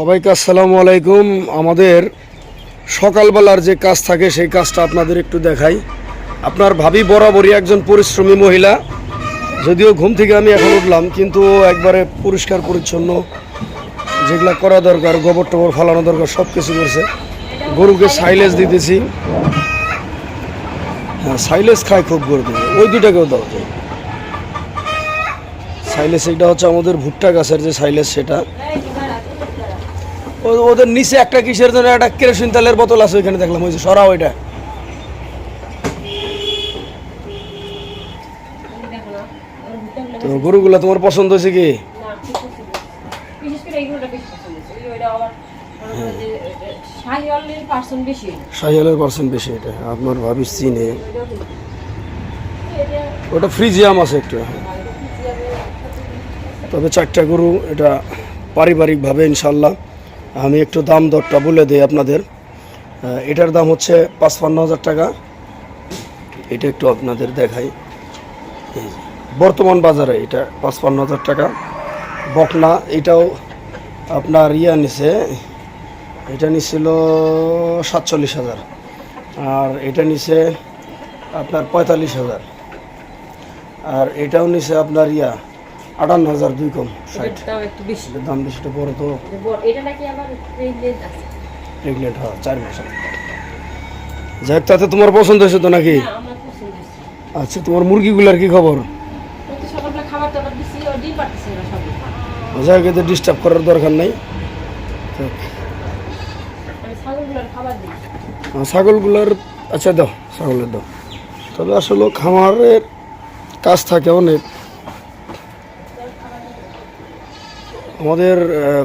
সবাইকে আসসালামু আলাইকুম। আমাদের সকালবেলার যে কাজ থাকে, সেই কাজটা আপনাদের একটু দেখাই। আপনার ভাবি বরাবরই একজন পরিশ্রমী মহিলা। যদিও ঘুম থেকে আমি এখন উঠলাম, কিন্তু একবারে পরিষ্কার, পরিচ্ছন্ন, যেগুলা করা দরকার গোবর টোবর ফালানো দরকার সব কিছু করছে। গরুকে সাইলেজ দিতেছি। হ্যাঁ সাইলেজ খায় খুব গরু ওই দুটাকেও দাও। সাইলেজ, এটা হচ্ছে আমাদের ভুট্টা গাছের যে সাইলেজ, সেটা। ওদের নিচে একটা কিসের জন্য একটা কেরোসিন তেলের বোতল আছে ওইখানে দেখলাম ওই যে সরা ওইটা তো গরুগুলা তোমার পছন্দ হয়েছে কি? বিশেষ করে এইগুলোটা বেশি পছন্দ হয়েছে। ওই ওইটা আবার করো যে, এ, শাহিওয়ালের পার্সেন্ট বেশি এটা। আপনার ভাবি চিনে ওটা ফ্রিজিয়াম আছে একটু তবে চারটা গরু এটা পারিবারিকভাবে ইনশাল্লাহ আমি একটু দাম দরটা বলে দিই আপনাদের। এটার দাম হচ্ছে পাঁচপান্ন হাজার টাকা। এটা একটু আপনাদের দেখাই। বর্তমান বাজারে এটা পাঁচপান্ন হাজার টাকা। বকনা, এটাও আপনার ইয়া নিছে, এটা নিছিল সাতচল্লিশ হাজার। আর এটা নিছে আপনার পঁয়তাল্লিশ হাজার। আর এটাও নিছে আপনার ইয়া আটান্ন হাজার দুই কম ষাট দাম একটু বেশি। বেশিটা বড় তো। যে বড়- এটা নাকি আবার প্রেগনেন্ট আছে? চার মাস যাই হোক, তাতে তোমার পছন্দ হয়েছে তো নাকি। আচ্ছা তোমার মুরগিগুলার কি খবর? সবই। যাই হোক এতে ডিস্টার্ব করার দরকার নেই। ছাগলগুলার আচ্ছা দাও ছাগলের দাও। তবে আসলে খামারের কাজ থাকে অনেক। আমাদের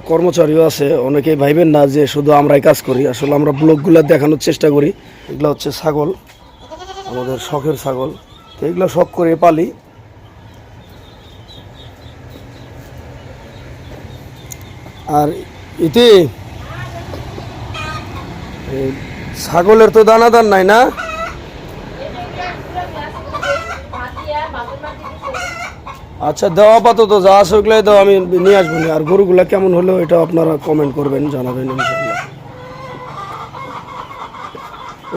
কর্মচারীও আছে, অনেকেই ভাইবেন না যে শুধু আমরাই কাজ করি। আসলে আমরা ব্লগগুলো দেখানোর চেষ্টা করি। এগুলো হচ্ছে ছাগল, আমাদের শখের ছাগল। তো এগুলো শখ করে পালি। আর ইতি ছাগলের তো দানাদার নাই না? আচ্ছা দাও আপাতত যা আছে ওগুলাই দাও, আমি নিয়ে আসব। আর গরুগুলা কেমন হলো এটা আপনারা কমেন্ট করবেন, জানাবেন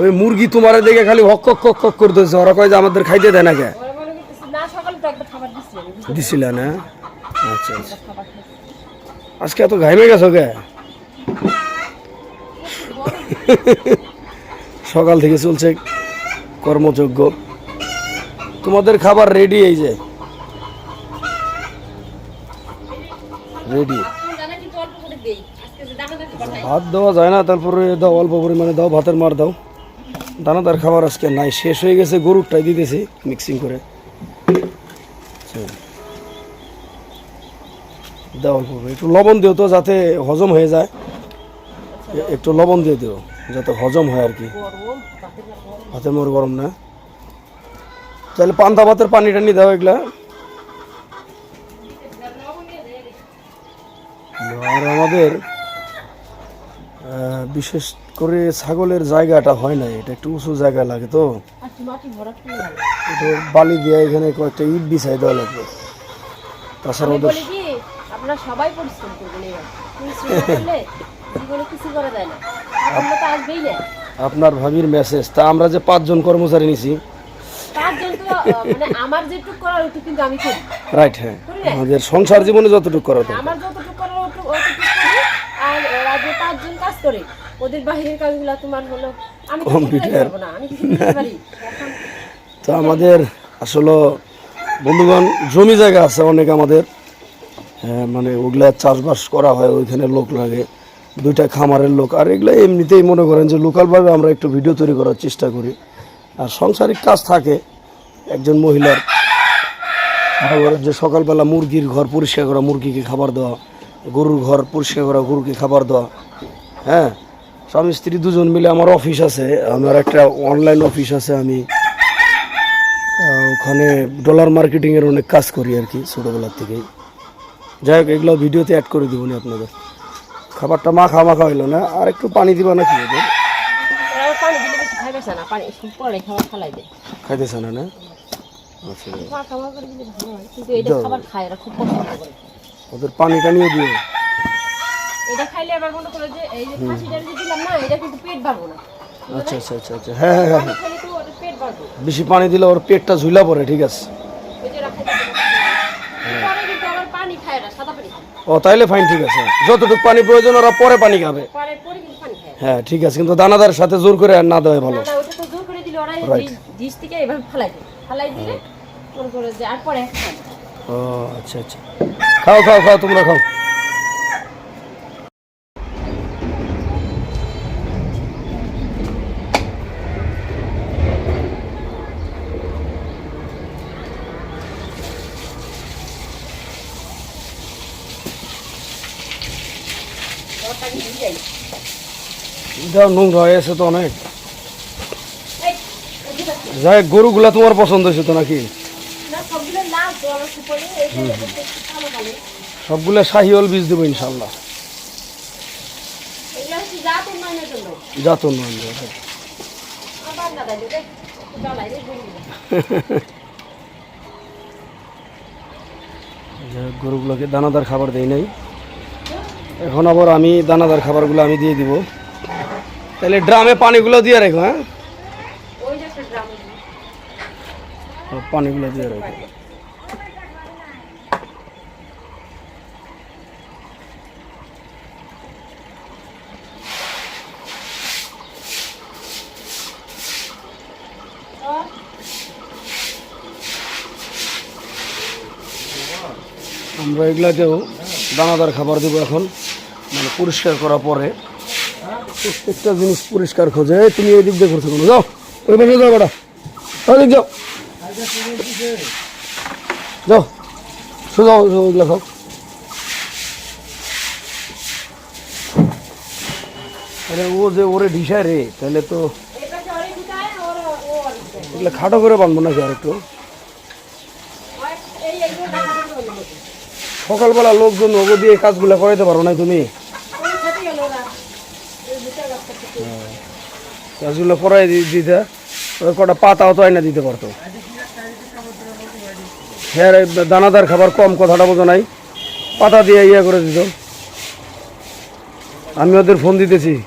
ওই মুরগি তোমার দেখে খালি হক হক হক হক করতেছে ওরা কয় যে আমাদের খাইতে দেয় না কে? তো দিছিল না? আচ্ছা আচ্ছা। আজকে এত ঘাইমে গেছো কে? সকাল থেকে চলছে কর্মযোগ্য তোমাদের খাবার রেডি এই যে। রেডি। ভাত দেওয়া যায় না, তারপরে দাও, অল্প পরিমাণে দাও, ভাতের মার দাও। দানাদার খাবার আজকে নাই, শেষ হয়ে গেছে, গরুরটাই দিতেছি মিক্সিং করে। দাও অল্প। একটু লবণ দিও তো, যাতে হজম হয়ে যায়। একটু লবণ দিয়ে দিও, যাতে হজম হয় আর কি। ভাতের মোর গরম না। তাহলে পান্তা ভাতের পানি টানি দাও এগুলা। আর আমাদের বিশেষ করে ছাগলের জায়গাটা হয় না এটা একটু উঁচু জায়গা লাগে তো। বালি দিয়ে এখানে কয়েকটা ইট বিছাই দেওয়া লাগবে। তাছাড়া ওদের আপনারা সবাই পরিশ্রম করবেন যায় ভাবির মেসেজ তা আমরা যে পাঁচজন কর্মচারী নিছি। মানে আমার যেটুকু করার ওটুকু কিন্তু আমি করি। রাইট হ্যাঁ। আমাদের সংসার জীবনে যতটুকু করা আমার যতটুকু করার ওটুকু ওটুকু করি আর ওরা যে পাঁচজন কাজ করে ওদের বাহিরের কাজগুলো তোমার হলো আমি পারি। তো আমাদের আসলে বন্ধুগণ জমি জায়গা আছে অনেক আমাদের। হ্যাঁ, মানে ওগুলা চাষবাস করা হয় ওইখানে লোক লাগে দুইটা খামারের লোক। আর এগুলো এমনিতেই মনে করেন যে লোকালভাবে আমরা একটু ভিডিও তৈরি করার চেষ্টা করি। আর সাংসারিক কাজ থাকে একজন মহিলার। যে সকালবেলা মুরগির ঘর পরিষ্কার করা মুরগিকে খাবার দেওয়া। গরুর ঘর পরিষ্কার করা গরুকে খাবার দেওয়া। হ্যাঁ? স্বামী স্ত্রী দুজন মিলে আমার অফিস আছে আমার একটা অনলাইন অফিস আছে আমি ওখানে ডলার মার্কেটিংয়ের অনেক কাজ করি আর কি ছোটোবেলার থেকেই। যাই হোক এগুলো ভিডিওতে অ্যাড করে দিব আপনাদের। খাবারটা মাখা মাখা হইল না আর একটু পানি দিবা না দেয় খাইতেছে না না? আচ্ছা। হয় ওদের পানি টানিও দিও। এটা খাইলে আবার মনে করে যে এই যে খাসি ডাল যে দিলাম না এটা কিন্তু পেট না। আচ্ছা আচ্ছা আচ্ছা আচ্ছা। হ্যাঁ হ্যাঁ হ্যাঁ। বেশি পানি দিলে ওর পেটটা ঝুলা পড়ে ঠিক আছে? ওই যে রাখা থাকে পরে কিন্তু আবার পানি খায় না সাদা পানি খায়। ও তাইলে ফাইন ঠিক আছে। যতটুকু পানি প্রয়োজন ওরা পরে পানি খাবে। হ্যাঁ ঠিক আছে কিন্তু দানাদারের সাথে জোর করে আর না দেওয়াই ভালো। করে দিলে ওরা Right. ডিশ থেকে এভাবে ফালাই দেয়। ফালাই দিলে করে যে আর পরে। ও আচ্ছা আচ্ছা। খাও খাও খাও তোমরা খাও। যাই নোংরা হয়ে আছে তো অনেক। যাই গরুগুলা তোমার পছন্দ হয়েছে তো নাকি? সবগুলা শাহিওয়াল বীজ দেবো ইনশাল্লাহ গরুগুলো গরুগুলোকে দানাদার খাবার দেই নাই। এখন আবার আমি দানাদার খাবারগুলো আমি দিয়ে দিব। তাহলে ড্রামে পানিগুলো দিয়ে রেখো হ্যাঁ? পানিগুলো দিয়ে রেখো। আমরা এগুলাকেও দানাদার খাবার দেবো এখন মানে পরিষ্কার করার পরে। প্রত্যেকটা জিনিস পরিষ্কার খোঁজে। তুমি ওই দিক দিয়ে করছ কোনো? যাও, ওই পাশে যাও বেটা। ওই যাও। যাও, সোজা ওইগুলো খাও। আরে ও যে ওরে ঢিসায় রে, তাহলে তো খাটো করে বানবো নাকি আর একটু সকালবেলা লোকজন ওগো দিয়ে কাজগুলো করাইতে পারো নাই তুমি? গাছগুলো করাই দি- দিতে। ওই কটা পাতাও তো আইনা দিতে পারতো। হ্যাঁ দানাদার খাবার কম কথাটা বোঝো নাই। পাতা দিয়ে ইয়ে করে দিত। আমি ওদের ফোন দিতেছি।